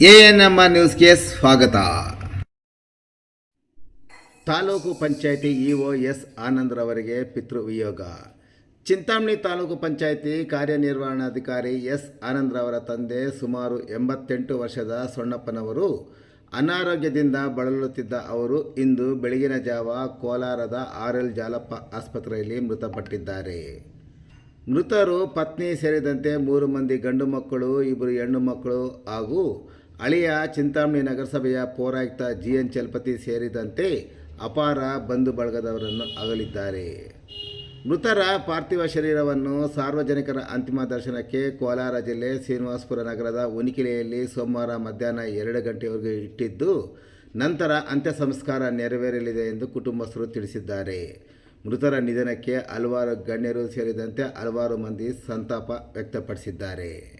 A N ನ್ಯೂಸ್ಗೆ ಸ್ವಾಗತ. Taluk panchayat EO S ಆನಂದ್ರವರಿಗೆ ಪಿತೃವಿಯೋಗ ಚಿಂತಾಮಣಿ ತಾಲೂಕು ಪಂಚಾಯಿತಿ ಕಾರ್ಯನಿರ್ವಹಣಾಧಿಕಾರಿ ಎಸ್ ಆನಂದ್ರವರ ತಂದೆ ಸುಮಾರು ಎಂಬತ್ತೆಂಟು ವರ್ಷದ ಸೊಣ್ಣಪ್ಪನವರು ಅನಾರೋಗ್ಯದಿಂದ ಬಳಲುತ್ತಿದ್ದ ಅವರು ಇಂದು ಬೆಳಗಿನ ಜಾವ ಕೋಲಾರದ ಆರ್ ಎಲ್ ಜಾಲಪ್ಪ ಆಸ್ಪತ್ರೆಯಲ್ಲಿ ಮೃತಪಟ್ಟಿದ್ದಾರೆ. ಮೃತರು ಪತ್ನಿ ಸೇರಿದಂತೆ ಮೂರು ಮಂದಿ ಗಂಡು ಮಕ್ಕಳು ಇಬ್ಬರು ಹೆಣ್ಣು ಮಕ್ಕಳು ಹಾಗೂ ಅಳಿಯ ಚಿಂತಾಮಣಿ ನಗರಸಭೆಯ ಪೌರಾಯುಕ್ತ ಜಿ ಎನ್ ಚಲಪತಿ ಸೇರಿದಂತೆ ಅಪಾರ ಬಂಧು ಬಳಗದವರನ್ನು ಅಗಲಿದ್ದಾರೆ. ಮೃತರ ಪಾರ್ಥಿವ ಶರೀರವನ್ನು ಸಾರ್ವಜನಿಕರ ಅಂತಿಮ ದರ್ಶನಕ್ಕೆ ಕೋಲಾರ ಜಿಲ್ಲೆ ಶ್ರೀನಿವಾಸಪುರ ನಗರದ ಉನಿಕಿಲೆಯಲ್ಲಿ ಸೋಮವಾರ ಮಧ್ಯಾಹ್ನ ಎರಡು ಗಂಟೆವರೆಗೂ ಇಟ್ಟಿದ್ದು, ನಂತರ ಅಂತ್ಯ ಸಂಸ್ಕಾರ ನೆರವೇರಲಿದೆ ಎಂದು ಕುಟುಂಬಸ್ಥರು ತಿಳಿಸಿದ್ದಾರೆ. ಮೃತರ ನಿಧನಕ್ಕೆ ಹಲವಾರು ಗಣ್ಯರು ಸೇರಿದಂತೆ ಹಲವಾರು ಮಂದಿ ಸಂತಾಪ ವ್ಯಕ್ತಪಡಿಸಿದ್ದಾರೆ.